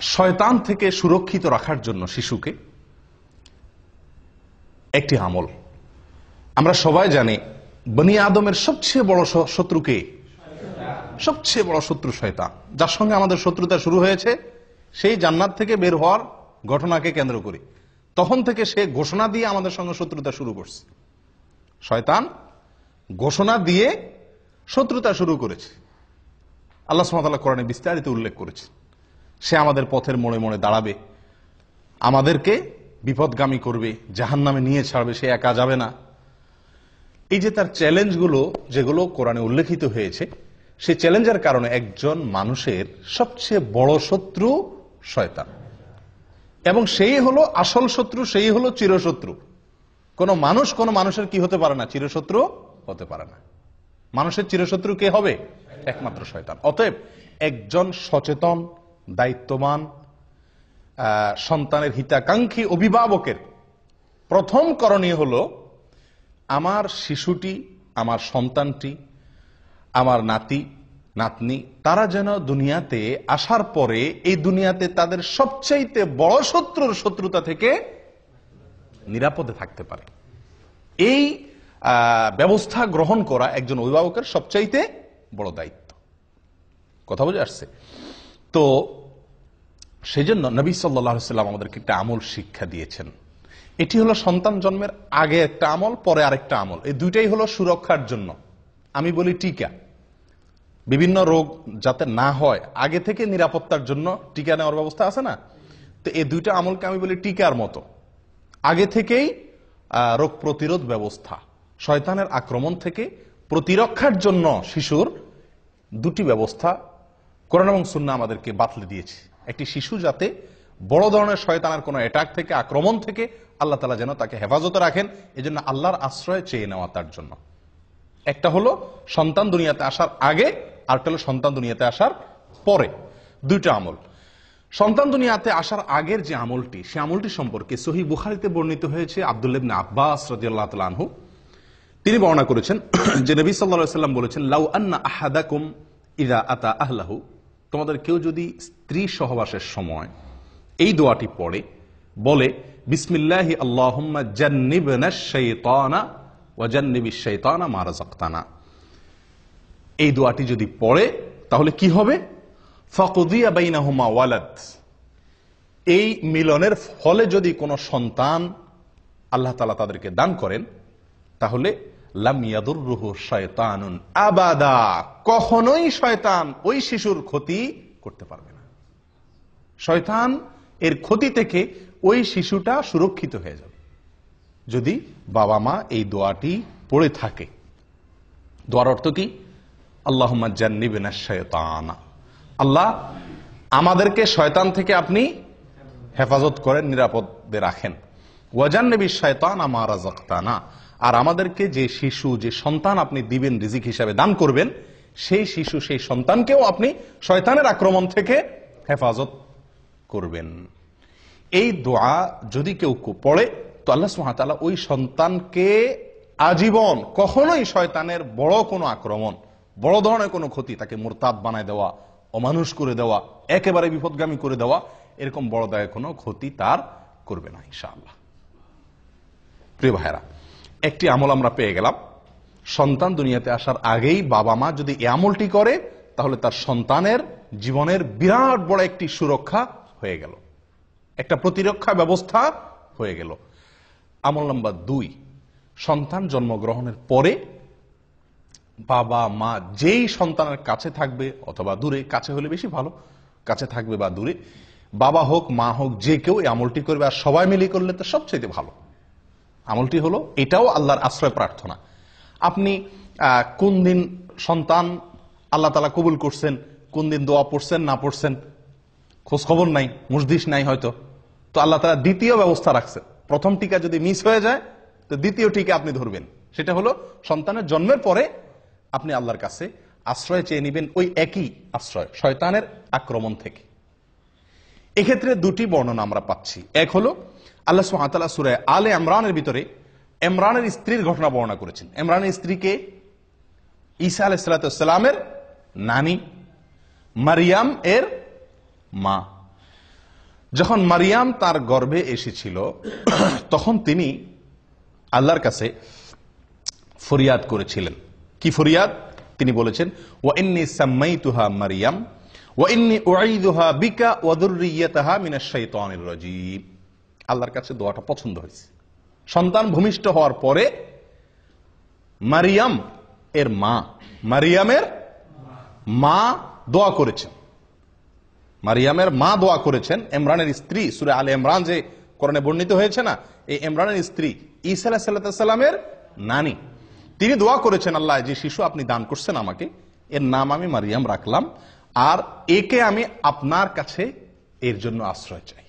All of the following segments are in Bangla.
শয়তান থেকে সুরক্ষিত রাখার জন্য শিশুকে একটি আমল। আমরা সবাই জানি, বনি আদমের সবচেয়ে বড় শত্রুকে সবচেয়ে বড় শত্রু শয়তান। যার সঙ্গে আমাদের শত্রুতা শুরু হয়েছে, সেই জান্নাত থেকে বের হওয়ার ঘটনাকে কেন্দ্র করে। তখন থেকে সে ঘোষণা দিয়ে আমাদের সঙ্গে শত্রুতা শুরু করছে। শয়তান ঘোষণা দিয়ে শত্রুতা শুরু করেছে। আল্লাহ সুমাতাল্লাহ কোরআনে বিস্তারিত উল্লেখ করেছে। সে আমাদের পথের মোড়ে মোড়ে দাঁড়াবে। আমাদেরকে বিপদগামী করবে জাহান নামে নিয়ে ছাড়বে, সে একা যাবে না। এই যে তার চ্যালেঞ্জগুলো, যেগুলো কোরআনে উল্লেখিত হয়েছে, সে চ্যালেঞ্জের কারণে একজন মানুষের সবচেয়ে বড় শত্রু শয়তান। এবং সেই হলো আসল শত্রু, সেই হলো চিরশত্রু। কোন মানুষ কোন মানুষের কি হতে পারে না, চিরশত্রু হতে পারে না। মানুষের চিরশত্রু কে হবে? একমাত্র শয়তান। অতএব একজন সচেতন দায়িত্ববান সন্তানের হিতাকাঙ্ক্ষী অভিভাবকের। প্রথম করণীয় হল, আমার শিশুটি, আমার সন্তানটি, আমার নাতি, নাতনি, তারা যেন দুনিয়াতে আসার পরে এই দুনিয়াতে তাদের সবচাইতে বড় শত্রুর শত্রুতা থেকে নিরাপদে থাকতে পারে। এই ব্যবস্থা গ্রহণ করা একজন অভিভাবকের সবচাইতে বড় দায়িত্ব। কথা বুঝে আসছে? তো সেই জন্য নবী সাল্লাম আমাদেরকে একটা আমল শিক্ষা দিয়েছেন। এটি হলো সন্তান জন্মের আগে একটা আমল, পরে আরেকটা আমল। এই দুইটাই হলো সুরক্ষার জন্য। আমি বলি টিকা। বিভিন্ন রোগ যাতে না হয়, আগে থেকে নিরাপত্তার জন্য টিকা নেওয়ার ব্যবস্থা আছে না? তো এই দুইটা আমলকে আমি বলি টিকার মতো। আগে থেকেই রোগ প্রতিরোধ ব্যবস্থা। শয়তানের আক্রমণ থেকে প্রতিরক্ষার জন্য শিশুর দুটি ব্যবস্থা কোরআন এবং সুন্না আমাদেরকে বাতলে দিয়েছে। একটি শিশু যাতে বড় ধরনের শয়তানের কোনো অ্যাটাক থেকে, আক্রমণ থেকে আল্লাহ তালা যেন তাকে হেফাজতে রাখেন, এজন্য আল্লাহর আশ্রয় চেয়ে নেওয়া তার জন্য। একটা হলো সন্তান দুনিয়াতে আসার আগে, আরেকটা হলো সন্তান দুনিয়াতে আসার পরে। দুইটা আমল। সন্তান দুনিয়াতে আসার আগের যে আমলটি, সে আমলটি সম্পর্কে সহি বুখারিতে বর্ণিত হয়েছে আবদুল্লাবিন আব্বাস রাজিয়াল্লাহ তালানহু তিনি বর্ণনা করেছেন যে নবী সাল্লাহ সাল্লাম বলেছেন, লাউ আন্না আহাদাকুম ইদা আতা আহলাহু। তোমাদের কেউ যদি স্ত্রী সহবাসের সময় এই দোয়াটি পড়ে, বলে, বিসমিল্লাহি আল্লাহুম্মা জান্নিবনা এই দোয়াটি যদি পড়ে, তাহলে কি হবে? এই মিলনের ফলে যদি কোনো সন্তান আল্লাহ তালা তাদেরকে দান করেন, তাহলে আবাদা। কখনোই শয়তান ওই শিশুর ক্ষতি করতে পারবে না। শয়তান এর ক্ষতি থেকে ওই শিশুটা সুরক্ষিত হয়ে যাবে। যদি বাবা মা এই দোয়াটি পড়ে থাকে। দোয়ার অর্থ কি? আল্লাহ জান্নিবেনা শয়তানা। আল্লাহ আমাদেরকে শয়তান থেকে আপনি হেফাজত করেন, নিরাপদে রাখেন। ওয়াজান নবী শয়তান আমার রাজাক্তানা আর আমাদেরকে যে শিশু, যে সন্তান আপনি দিবেন রিজিক হিসাবে দান করবেন, সেই শিশু, সেই সন্তানকেও আপনি শয়তানের আক্রমণ থেকে হেফাজত করবেন। এই দোয়া যদি কেউ পড়ে, তো আল্লাহ সুহাতালা ওই সন্তানকে আজীবন কখনোই শয়তানের বড় কোনো আক্রমণ, বড় ধরনের কোনো ক্ষতি, তাকে মোরতাদ বানায় দেওয়া, অমানুষ করে দেওয়া, একেবারে বিপদগামী করে দেওয়া, এরকম বড় দায় কোনো ক্ষতি তার করবে না ইনশাআল্লাহ। প্রিয় ভাইরা একটি আমল আমরা পেয়ে গেলাম। সন্তান দুনিয়াতে আসার আগেই বাবা মা যদি এ আমলটি করে, তাহলে তার সন্তানের জীবনের বিরাট বড় একটি সুরক্ষা হয়ে গেল। একটা প্রতিরক্ষা ব্যবস্থা হয়ে গেল। আমল নাম্বার দুই, সন্তান জন্মগ্রহণের পরে বাবা মা যেই সন্তানের কাছে থাকবে অথবা দূরে, কাছে হলে বেশি ভালো, কাছে থাকবে বা দূরে, বাবা হোক, মা হোক, যে কেউ এই আমলটি করবে আর সবাই মিলে করলে তো সবচেয়ে ভালো। আমলটি হলো, এটাও আল্লাহর আশ্রয় প্রার্থনা। আপনি কোন দিন সন্তান আল্লাহ তালা কবুল করছেন, কোন দিন দোয়া পড়ছেন, না পড়ছেন খোঁজ খবর নাই মুসদিস নাই হয়তো, তো আল্লাহ তালা দ্বিতীয় ব্যবস্থা রাখছে। প্রথম টিকা যদি মিস হয়ে যায়, তো দ্বিতীয় টিকা আপনি ধরবেন। সেটা হলো, সন্তানের জন্মের পরে আপনি আল্লাহর কাছে আশ্রয় চেয়ে নেবেন ওই একই আশ্রয়, শয়তানের আক্রমণ থেকে। এক্ষেত্রে দুটি বর্ণনা আমরা পাচ্ছি। এক হলো, আল্লাহ সুহাতাল্লাহ সুরায় আলে ইমরানের ভিতরে ইমরানের স্ত্রীর ঘটনা বর্ণনা করেছেন। ইমরানের স্ত্রীকে ঈসা আলাইসালামের নানি মারিয়াম এর মা। যখন মারিয়াম তার গর্ভে এসেছিল, তখন তিনি আল্লাহর কাছে ফরিয়াদ করেছিলেন। কি ফরিয়াদ? তিনি বলেছেন ও ইন্নি সাম্মাইতুহা মারিয়াম। আল্লাহর কাছে দোয়াটা পছন্দ হয়েছে। সন্তান ভূমিষ্ঠ হওয়ার পরে মারিয়াম এর মা, মারিয়ামের মা দোয়া করেছেন। মারিয়ামের মা দোয়া করেছেন। ইমরানের স্ত্রী, সুরে আলে ইমরান যে করণে বর্ণিত হয়েছে না, এই ইমরানের স্ত্রী ঈসা সাল্লামের নানি। তিনি দোয়া করেছেন, আল্লাহ, যে শিশু আপনি দান করছেন আমাকে, এর নাম আমি মারিয়াম রাখলাম। আর একে আমি আপনার কাছে এর জন্য আশ্রয় চাই।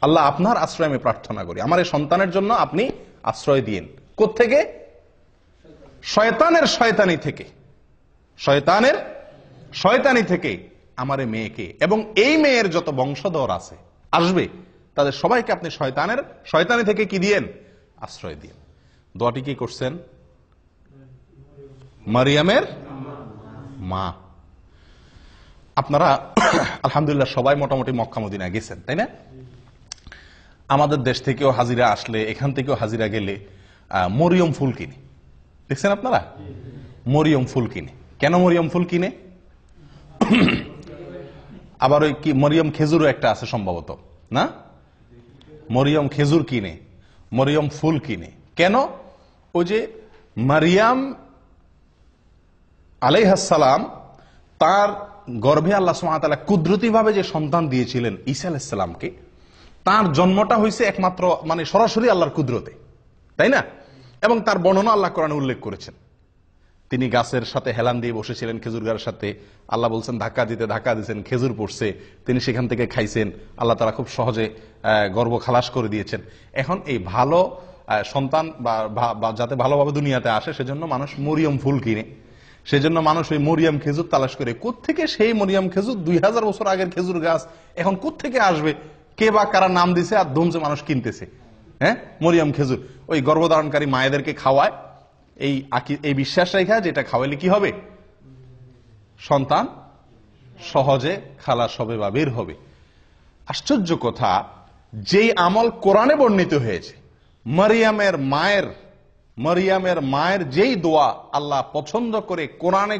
আল্লাহ আপনার আশ্রয় আমি প্রার্থনা করি। আমার এই সন্তানের জন্য আপনি আশ্রয় দিন থেকে শয়তানের শয়তানি থেকে। শয়তানের শয়তানি থেকে আমার মেয়েকে। এবং এই মেয়ের যত বংশধর আছে, আসবে, তাদের সবাইকে আপনি শয়তানের শয়তানি থেকে কি দিয়েন? আশ্রয় দিন দোয়াটি কি করছেন? মারিয়ামের মা। আপনারা, আলহামদুলিল্লাহ, সবাই মোটামুটি মক্কা মদিনা গেছেন, তাই না? আমাদের দেশ থেকেও হাজিরা আসলে, এখান থেকেও হাজিরা গেলে মরিয়ম ফুল কিনে। দেখছেন আপনারা? মরিয়ম ফুল কিনে। কেন মরিয়ম ফুল কিনে? আবার ওই কি, মরিয়ম খেজুরও একটা আছে সম্ভবত, না? মরিয়ম খেজুর কিনে, মরিয়ম ফুল কিনে। কেন? ওই যে মারিয়াম আলাইহাসালাম তার গর্ভে আল্লাহ সুমাতালা কুদরতি ভাবে যে সন্তান দিয়েছিলেন ঈসা আলাইসালামকে তার জন্মটা হয়েছে একমাত্র মানে সরাসরি আল্লাহর কুদরতে, তাই না? এবং তার বর্ণনা আল্লাহ কোরআনে উল্লেখ করেছেন। তিনি গাছের সাথে হেলান দিয়ে বসেছিলেন, খেজুর গাছের সাথে। আল্লাহ বলছেন, ধাক্কা দিতে, ধাক্কা দিয়েছেন খেজুর পড়ছে। তিনি সেখান থেকে খাইছেন। আল্লাহ তারা খুব সহজে গর্ভ খালাস করে দিয়েছেন। এখন এই ভালো সন্তান বা যাতে ভালোভাবে দুনিয়াতে আসে, সেজন্য মানুষ মরিয়ম ফুল কিনে। সেজন্য মানুষ ওই মরিয়াম খেজুর তালাশ করে, কোত্থেকে সেই মরিয়াম খেজুর? দুই হাজার বছর আগের খেজুর গাছ, এখন কোত্থেকে আসবে? কে বা কারা নাম দিছে আর ধুমছে মানুষ কিনতেছে? হ্যাঁ? মরিয়াম খেজুর, ওই গর্ভধারণকারী মায়েদেরকে খাওয়ায়, এই এই বিশ্বাস রেখা যেটা খাওয়াইলে কি হবে? সন্তান সহজে খালাস হবে বা বের হবে। আশ্চর্য কথা, যেই আমল কোরআনে বর্ণিত হয়েছে, মারিয়ামের মায়ের মারিয়ামের মায়ের যেই দোয়া আল্লাহ পছন্দ করে কোরআনে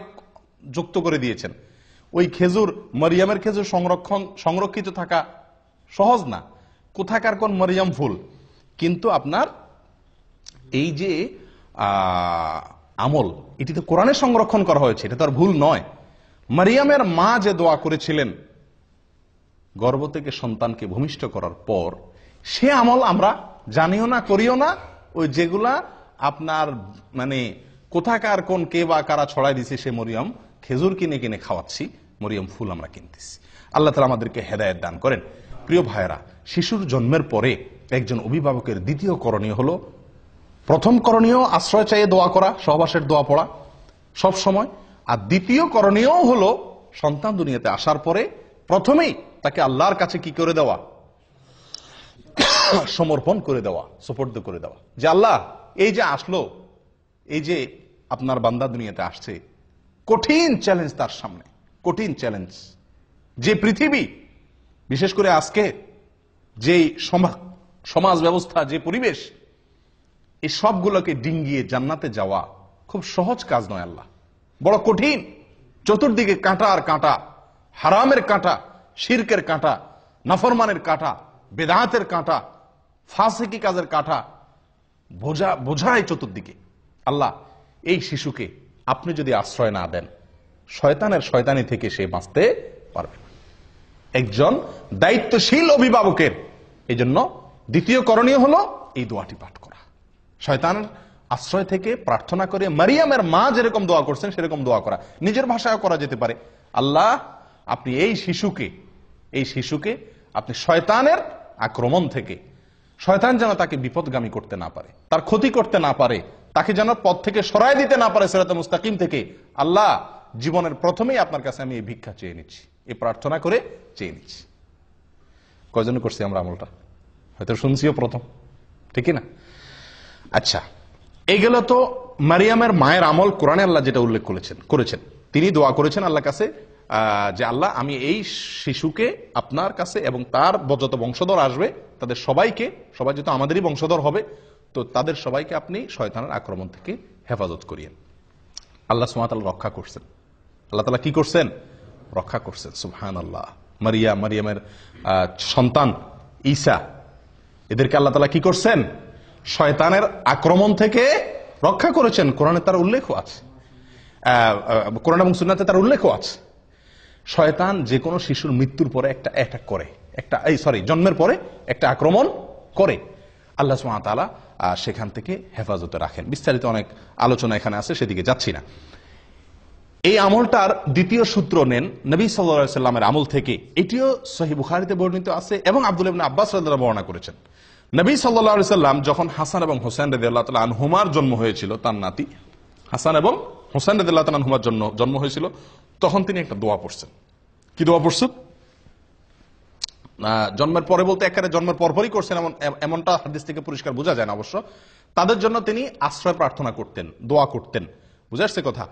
যুক্ত করে দিয়েছেন, ওই খেজুর, মরিয়ামের খেজুর সংরক্ষণ, সংরক্ষিত থাকা সহজ না। কোথাকার কোন মারিয়াম ফুল কিন্তু আপনার এই যে আমল, এটি তো কোরআনে সংরক্ষণ করা হয়েছে, এটা তো আর ভুল নয়। মারিয়ামের মা যে দোয়া করেছিলেন, গর্ভ থেকে সন্তানকে ভূমিষ্ঠ করার পর, সে আমল আমরা জানিও না, করিও না, ওই যেগুলা আপনার মানে কোথাকার কোন কে বা কারা ছড়াই দিছে সে মরিয়ম, খেজুর কিনে কিনে খাওয়াচ্ছি, মরিয়ম ফুল আমরা কিনতেছি। আল্লাহ তালা আমাদেরকে হেদায়ত দান করেন। প্রিয় ভাইরা শিশুর জন্মের পরে একজন অভিভাবকের দ্বিতীয় করণীয় হলো, প্রথম করণীয় আশ্রয় চাইয়ে দোয়া করা, সহবাসের দোয়া পড়া, সব সময়। আর দ্বিতীয় করণীয় হলো, সন্তান দুনিয়াতে আসার পরে প্রথমেই তাকে আল্লাহর কাছে কি করে দেওয়া? সমর্পণ করে দেওয়া, সুপর্দ করে দেওয়া। যে আল্লাহ এই যে আসলো, এই যে আপনার বান্দা দুনিয়াতে আসছে, কঠিন চ্যালেঞ্জ তার সামনে, কঠিন চ্যালেঞ্জ যে পৃথিবী, বিশেষ করে আজকে যে সমা- সমাজ ব্যবস্থা, যে পরিবেশ, এই সবগুলোকে ডিঙ্গিয়ে জান্নাতে যাওয়া খুব সহজ কাজ নয় আল্লাহ। বড় কঠিন। চতুর্দিকে কাঁটা আর কাঁটা, হারামের কাঁটা, শিরকের কাঁটা, নাফরমানের কাঁটা বেদাহাতের কাঁটা, ফাঁসেকি কাজের কাঁটা বোঝা, বোঝায় চতুর্দিকে। আল্লাহ, এই শিশুকে আপনি যদি আশ্রয় না দেন, শয়তানের শয়তানি থেকে সে বাঁচতে পারবে একজন দায়িত্বশীল অভিভাবকের এই জন্য দ্বিতীয় করণীয় হলো এই দোয়াটি পাঠ করা। শয়তানের আশ্রয় থেকে প্রার্থনা করে, মারিয়ামের মা যেরকম দোয়া করছেন, সেরকম দোয়া করা। নিজের ভাষায় করা যেতে পারে। আল্লাহ, আপনি এই শিশুকে এই শিশুকে আপনি শয়তানের আক্রমণ থেকে শয়তান যেন তাকে বিপদগামী করতে না পারে, তার ক্ষতি করতে না পারে, তাকে যেন পথ থেকে সরাই দিতে না পারে সেরাত মুস্তাকিম থেকে, আল্লাহ জীবনের প্রথমেই আপনার কাছে আমি এই ভিক্ষা চেয়ে নিচ্ছি, এই প্রার্থনা করে চেয়ে নিচ্ছি। কয়জন করছি আমরা আমলটা? হয়তো শুনছিও প্রথম ঠিক না? আচ্ছা এইগুলো তো মারিয়ামের মায়ের আমল কোরআনে আল্লাহ যেটা উল্লেখ করেছেন করেছেন। তিনি দোয়া করেছেন আল্লাহ কাছে যে আল্লাহ, আমি এই শিশুকে আপনার কাছে এবং তার যত বংশধর আসবে, তাদের সবাইকে, সবাই যেহেতু আমাদেরই বংশধর হবে, তো তাদের সবাইকে আপনি শয়তানের আক্রমণ থেকে হেফাজত করিয়েন। আল্লাহ সুমাতাল রক্ষা করছেন। আল্লাহ তালা কি করছেন? রক্ষা করছেন সুবহান আল্লাহ মারিয়া, মারিয়ামের সন্তান ঈসা, এদেরকে আল্লাহ তালা কি করছেন? শয়তানের আক্রমণ থেকে রক্ষা করেছেন। কোরআনে তার উল্লেখও আছে। কোরআন এবং সুন্নাতে তার উল্লেখও আছে। শয়তান যে কোনো শিশুর মৃত্যুর পরে একটা অ্যাটাক করে। একটা, এই সরি জন্মের পরে একটা আক্রমণ করে। আল্লাহ সুমাতালা সেখান থেকে হেফাজতে রাখেন। বিস্তারিত অনেক আলোচনা এখানে আছে, সেদিকে যাচ্ছি না। এই আমলটার দ্বিতীয় সূত্র নেন নবী সাল্লামের আমল থেকে। এটিও সহি বুখারিতে বর্ণিত আছে এবং আব্দুল আব্বাস বর্ণনা করেছেন। নবী সাল্লাহ সাল্লাম যখন হাসান এবং হোসেন রেদি আল্লাহ আনহুমার জন্ম হয়েছিল, তার নাতি হাসান এবং হোসেন রেদি আল্লাহ তালা জন্য জন্ম হয়েছিল তখন তিনি একটা দোয়া পড়ছেন। কি দোয়া পড়ছেন? জন্মের পরে বলতে একেবারে জন্মের পরপরই করছেন এমন এমনটা হাদিস থেকে পরিষ্কার বোঝা যায় না অবশ্য। তাদের জন্য তিনি আশ্রয় প্রার্থনা করতেন দোয়া করতেন। বুঝে আসছে কথা?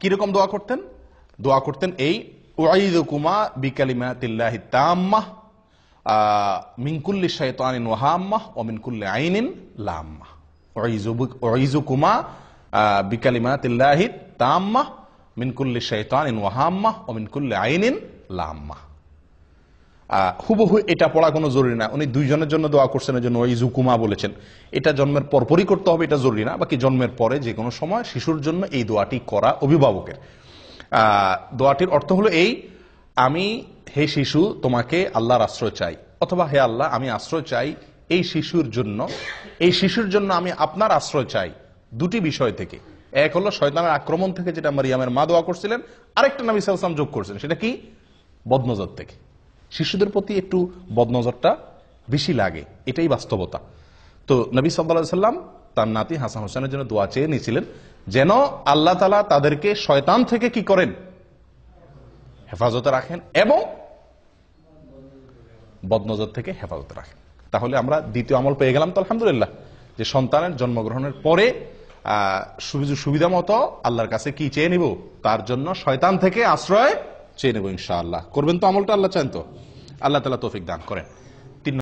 কীরকম দোয়া করতেন? দোয়া করতেন এই ওয়াইদুকুমা বিকালিমাতিল্লাহি তাম্মাহ আহ, মিনকুল্লি শাইতানিন ওয়াহাম্মাহ ও মিনকুল্লি আইনিন লাম্মাহ। ওয়াইজুকুমা আহ, বিকালিমাতিল্লাহি তাম্মাহ মিনকুল্লি শাইতানিন ওয়াহাম্মাহ ও মিনকুল্লি আইনিন লাম্মাহ আহ, হুবহু এটা পড়া কোনো জরুরি না। উনি দুইজনের জন্য দোয়া করছেন জন্য ওই জুকুমা বলেছেন। এটা জন্মের পরপরই করতে হবে এটা জরুরি না। বাকি জন্মের পরে যে কোনো সময় শিশুর জন্য এই দোয়াটি করা অভিভাবকের। দোয়াটির অর্থ হলো এই আমি হে শিশু তোমাকে আল্লাহর আশ্রয় চাই। অথবা হে আল্লাহ আমি আশ্রয় চাই এই শিশুর জন্য। এই শিশুর জন্য আমি আপনার আশ্রয় চাই। দুটি বিষয় থেকে। এক হলো শয়তানের আক্রমণ থেকে যেটা মারিয়ামের মা দোয়া করছিলেন, আরেকটা নবী সালাম যোগ করছেন, সেটা কি? বদনজর থেকে। শিশুদের প্রতি একটু বদনজরটা বেশি লাগে, এটাই বাস্তবতা। তো নবী সাল্লা সাল্লাম তার নাতি হাসান হোসেনের জন্য দোয়া চেয়ে নিয়েছিলেন, যেন আল্লাহ তালা তাদেরকে শয়তান থেকে কি করেন? হেফাজতে রাখেন এবং বদনজর থেকে হেফাজতে রাখেন। তাহলে আমরা দ্বিতীয় আমল পেয়ে গেলাম তো আলহামদুলিল্লাহ, যে সন্তানের জন্মগ্রহণের পরে সুবিধা মতো আল্লাহর কাছে কি চেয়ে নিব? তার জন্য শয়তান থেকে আশ্রয় চেয়ে নেব ইনশাআল্লাহ। করবেন তো আমলটা, আল্লাহ চান তো? আল্লাহ তালা তৌফিক দান করেন।